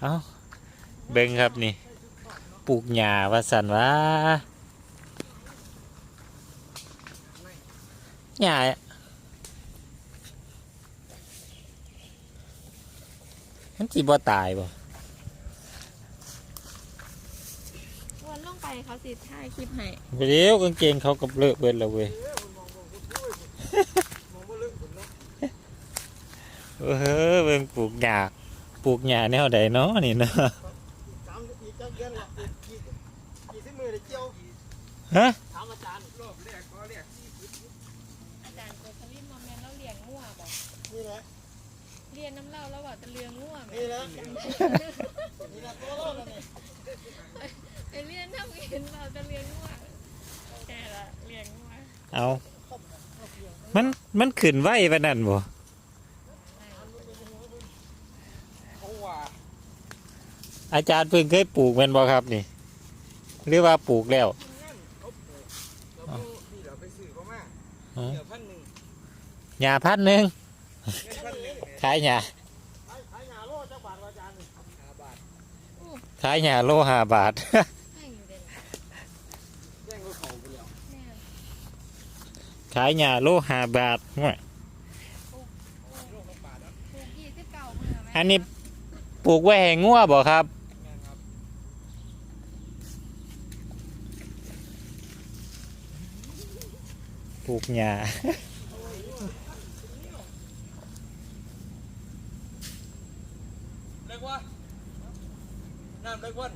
เอาเบิ่งครับนี่ ปลูกหญ้าว่าสันว่าหญ้ามันสิบ่ตายบ่วนลงไปเขาสิถ่ายคลิปให้ไปเดี๋ยวกางเกงเขากับเลอะเบิดแล้วเว้ยเออเบิ่งปลูกหญ้า ปลูกหญ้าแนวใดเนาะนี่เนาะสามอีกจังเดือนละอีกกี่กี่สิบมือได้เกี่ยวฮะถามอาจารย์รอบแรกก็เรียกอาจารย์โกสลิมมาแมนแล้วเลี้ยงงัวบอกนี่แหละเรียนน้ำเล่าแล้วว่าจะเลี้ยงงัวไหมนี่แหละนี่แหละตัวเราแล้วนี่ไปเรียนน้ำเห็นเราจะเลี้ยงงัวแกละเลี้ยงงัวเอามันมันขึ้นไว้ปานนั้นบ่ เขาว่าอาจารย์เพิ่งเคยปลูกแม่นบ่ครับนี่ หรือว่าปลูกแล้วทีมงานเขาปลูกแล้วก็นี่เราไปซื้อเขามาอ๋อเดี๋ยวพันหนึ่งหญ้าพันหนึ่งเงินพันหนึ่งเนี่ยขายหญ้าขายขายยาโลจักบาทวะอาจารย์ห้าบาทขายหญ้าโลห้าบาท ให้อยู่เด่นแย่งรถเขาไปแล้วแม่ขายหญ้าโลห้าบาทห่วยโลละบาทนะปลูกยี่สิบเก้ามือไหมอันนี้ ปลูกไว้แห่งงัวบ่ครับแม่นครับ ปลูกหญ้าเล็กวะน้ำเล็กวัน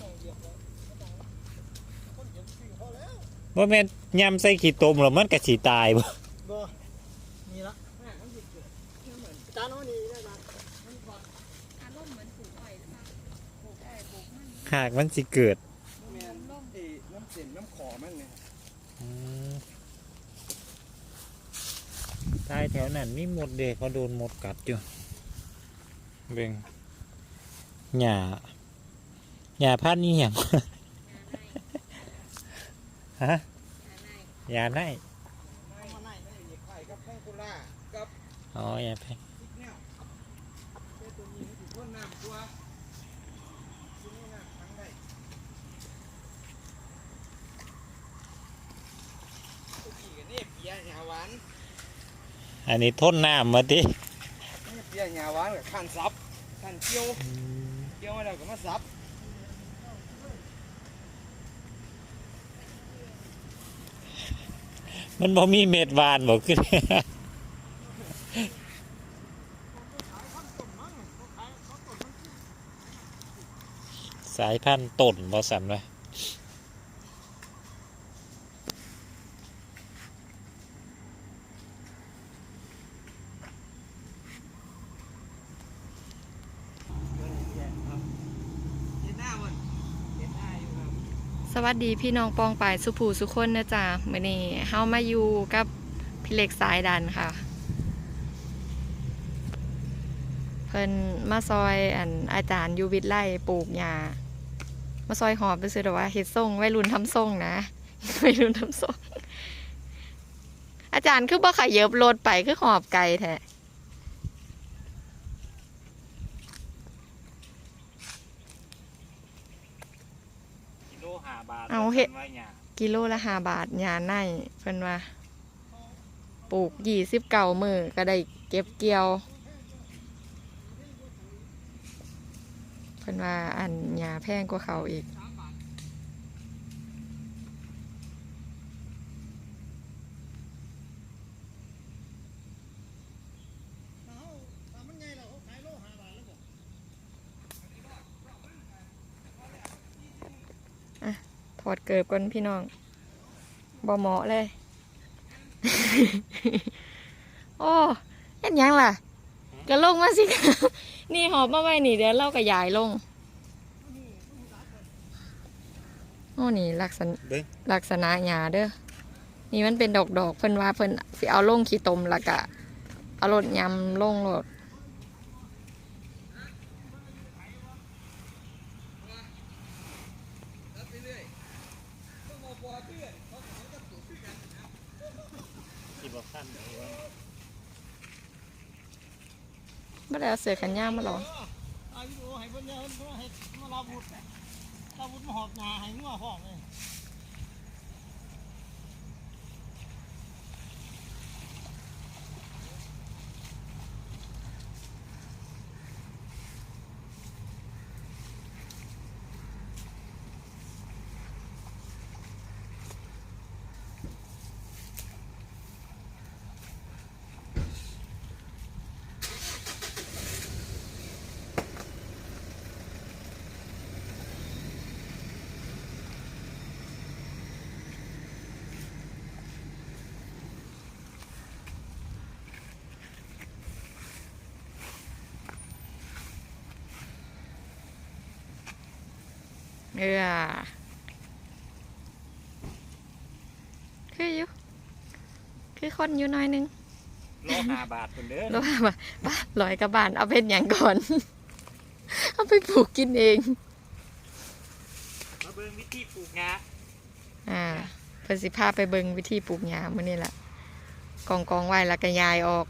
ต้องเหยียบแล้วไม่ต้องคนเหยียบสิ่งพอแล้ว บ่แม่นยำใส่ขี้ตมหรอมันก็สิตายบ่บ่นี่ละแม่มันหยุดเกิดเหมือนจานโน่นนี่ได้บ้างมันฟังอารมณ์เหมือนปลูกอ้อยหรือเปล่าปลูกอ้อยปลูกมันหากมันสิเกิดแม่นไอ้น้ำเส้นน้ำขอมันเนี่ยตายแถวนั้นมีหมดเด็กเขาโดนหมดกัดอยู่เบ่งหญ้าหญ้าพันธุ์นี่หยัง ฮะหญ้าไนเอามาไหนไม่ได้ไข่กับแพงกุล่ากับอ๋อหญ้าแพงพริกแนนี้มันถือว่าน้ำกว่าตัวนี้น้ำทั้งได้ตัวกี่กันนี่เปียหยาหวานอันนี้ทนน้ำมาดิเปียหยาหวานกับขันซับขันเกี่ยวเกี่ยวมาแล้วก็มาซับ มันบ่มีเม็ดหวานบ่ขึ้นสายพันธุ์ต้นบ่สันวะเห็นหน้ามันเห็นหน้าอยู่ครับ ส วัสดีพี่น้องปองปายสุภูสุคนนะจ๊ะมื่อนี้เฮามาอยู่กับพี่เล็กสายดันค่ะ เพิ่นมาซอยอันอาจารย์ยูวิทย์ไล่ปลูกหญ้ามาซอยหอบไปซื้อแต่ว่าเฮ็ดส่งวัยรุ่นทำส่งนะวัยรุ่นทำส่งอาจารย์คือบ่ขยับรถไปคือหอบไกลแท้ กิโลห้าบาท เอาเห็ดกิโลละห้าบาทหญ้าในเพิ่นว่าปลูกยี่สิบเก่ามือก็ได้เก็บเกี่ยวเพิ่นว่าอันหญ้าแพงกว่าเขาอีก เอาทำมันไงล่ะเขาขายโลห้าบาทแล้วบอก ถ อดเกิบก่อนพี่น้องบ่เหมาะเลย โอ้เห็นยังล่ะก็ลงมาสิคะนี่หอบมาไว้นี่เดี๋ยวเราก็ย้ายลง โอ้นี่ลักษณะเบิ่งลักษณะหญ้าเด้อ นี่มันเป็นดอกดอกๆเพิ่นว่าเพิ่นสิเอาลงขี้ตมแล้วก็เอารถยำลงรถ รับไปเรื่อย บ่เพื่อนเขาเขาจะปลูกขึ้นกันนะ ที่บอกขั้นเดี๋ยวว่าไม่ได้เอาเสือกันย่ามมาหรออายุให้เพิ่นเนี่ยเพิ่นให้มาลาบุตรลาบุตรมาหอบหนาให้งัวหอบเลย เออคืออยู่คือคนอยู่หน้อยหนึงโลห้าบาทคนเด้อแล้วว่ามาป้าลอยกระบานเอาเป็นอย่างก่อน เอาไปปลูกกินเองมาเบิ่งวิธีปลูกงาอ่าเพิ่นสิพาไปเบิ่งวิธีปลูกหญ้ามื้อนี้ล่ะกองกองๆไว้แล้วก็ยายออก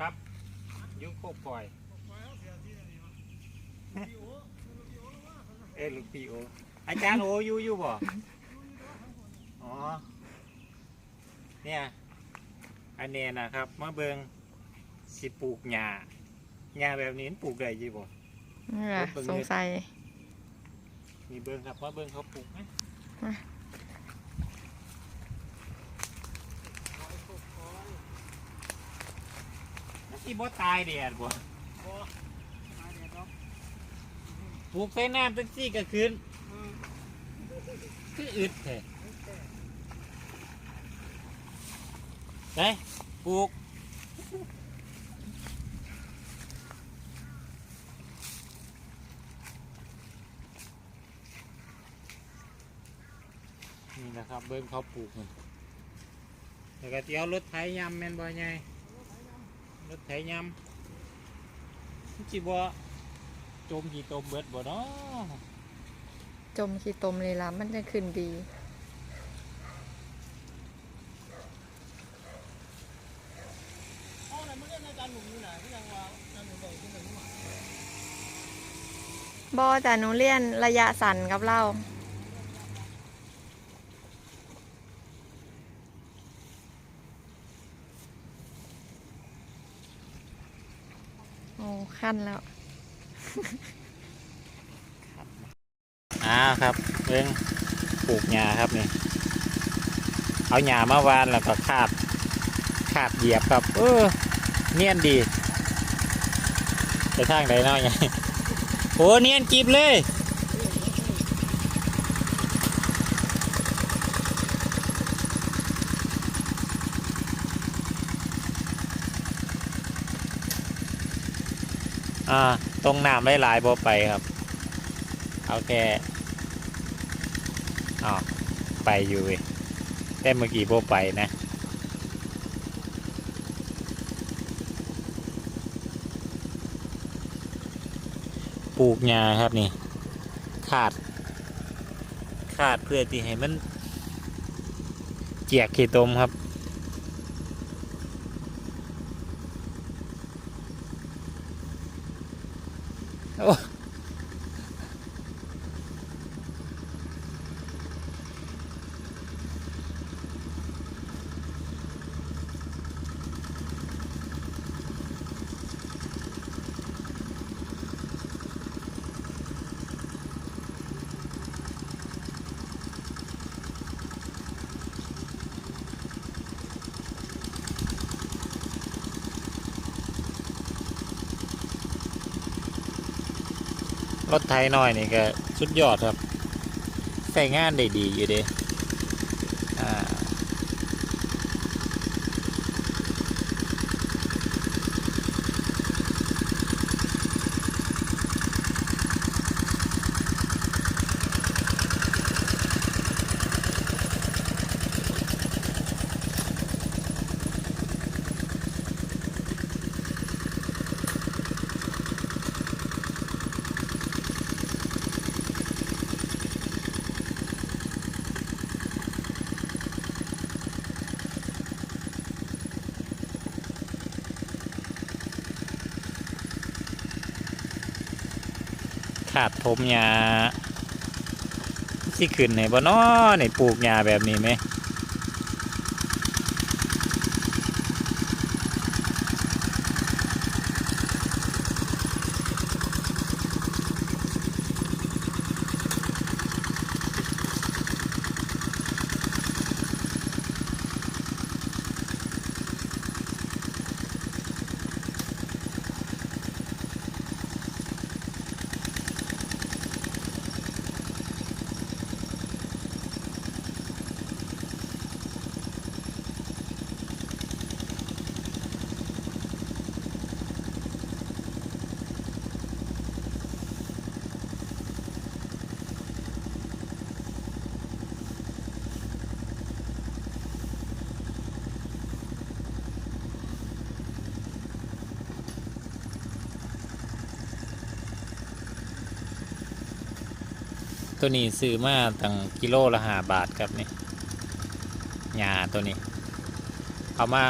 ครับยุคโค กปล่อยเอ้ยลูกพี่โออาจารย์โออยู่อยู่บ่อ๋อเนี่ยอันเนี้ยนะครับมาเบิงสิปลูกหญ้าหญ้าแบบนี้มันปลูกได้ยี่บ่เออสงสัย มีเบิงครับมาเบิงเขาปลูกไหม มามันสิบ่ตายเดียดบ่บ่ตายแดดดอกปลูกใส่น้ำตั้งสี่ก็คืนคืออึดแท้ได้ปลูกนี่นะครับเบิ้งเขาปลูกมันแล้วก็เตียวรถไถยำแม่นบ่ไง รถไถยำมันจิบ่จมกี่ตมเบิดบ่เนาะจมขี้ตมเลยล่ะมันจะขึ้นดีเอาไหนมาเล่นอาจารย์หนุ่มอยู่ไหนที่ยังว่าอาจารย์หนุ่มบอกที่ไหนมาบอแต่หนูเรียนระยะสั้นกับเรา อ้ขั้นแล้วอ้าครับเรื่องปลูกหญ้าครับนี่เอาหญ้ามาวานแล้วก็คาดคาดเหยียบครับเออเนียนดีไปทางไหนน้อยไงโอ้เนียนกิบเลย อ่าตรงน้ำไม่หลายบ่ไปครับ เอาแค่อ๋อไปอยู่เว้ยแต่เมื่อกี้บ่ไปนะปลูกหญ้าครับนี่ ขาด ขาดเพื่อที่ให้มันเจียกขี้ตมครับ Oh. รถไทยน้อยนี่ก็สุดยอดครับ ใส่งานได้ดีอยู่เด้าดทมหญ้าสิขึ้นให้บ่น้อนี่ปลูกหญ้าแบบนี้ไหม ตัวนี้ซื้อมาตั้งกิโลละหาบาทครับนี่หญ้าตัวนี้ เอามา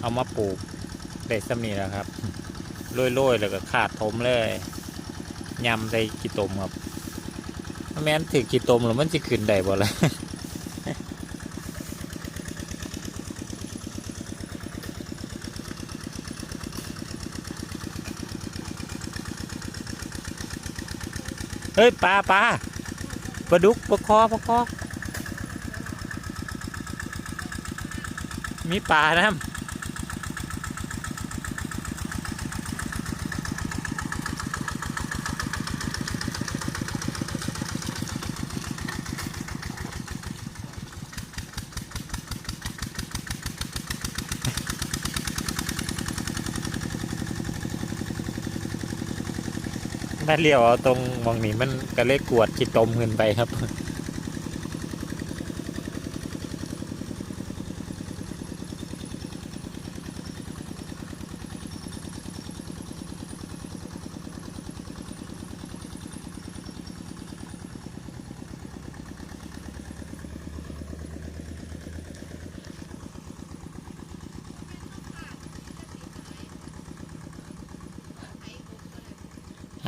เอามาปลูกได้สมีแล้วครับโรยๆแล้วก็ขาดทมเลยยำใส่กีตมครับถ้าแม้นถือกีตมแล้วมันจะขึ้นได้บ่ละ เฮ้ยปลาปลาปลาดุกปลาคอปลาคอมีปลานะ ถ้าเลี้ยวเอาตรงมองนี้มันก็เลยกวดขีดตมเงินไปครับ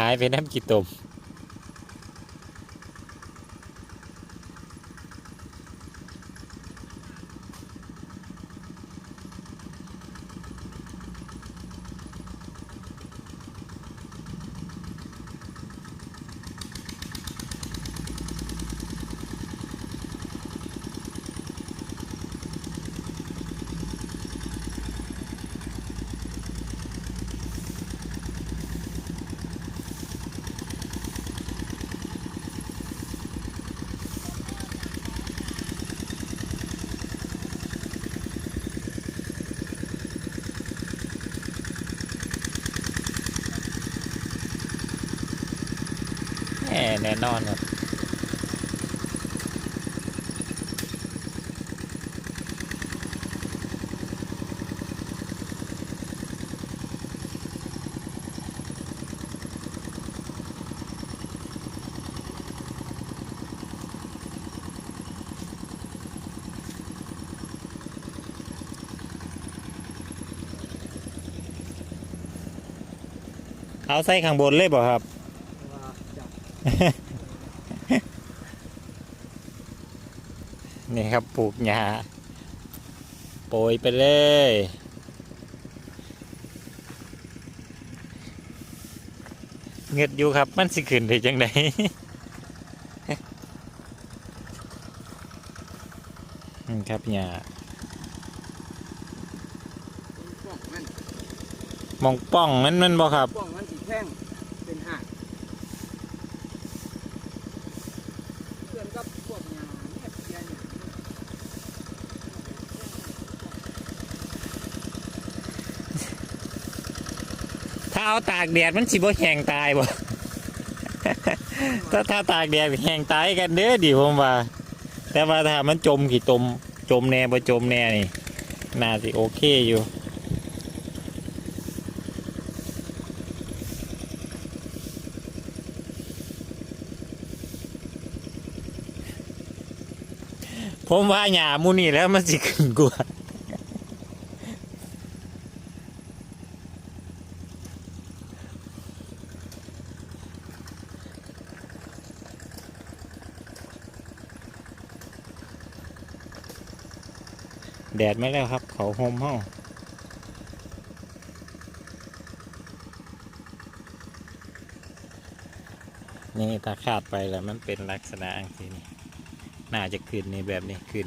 ายไปน้ำกี่ตุ่ม แน่นอนครับเอาใส่ข้างบนเลยบ่ครับ นี่ครับปลูกหญ้าโปรยไปเลย เงืดอยู่ครับมันสิขึ้นได้จังไดนี่ครับหญ้าป้องมันมองป้องมันมันบ่ครับป้องมันสีแท่งเป็นหาดเพื่อนกับพวกงานแอบเสียเนี่ย ถ้า เอาตากแดดมันสิบ่แห้งตายบ่ ถ้าถ้าตากแดดแห้งตายกันเด้อดิผมว่า แต่ว่าถ้ามันจมขี่ตมจมแน่บ่จมแน่นี่ น่าสิโอเคอยู่ผมว่าหญ้าหมูนี่แล้วมันสิขึ้นกว่า แดดไม่แล้วครับ เขาโฮมเฮานี่ถ้าขาดไปแล้วมันเป็นลักษณะอังทีนี้น่าจะขึ้นนี่แบบนี้ขึ้น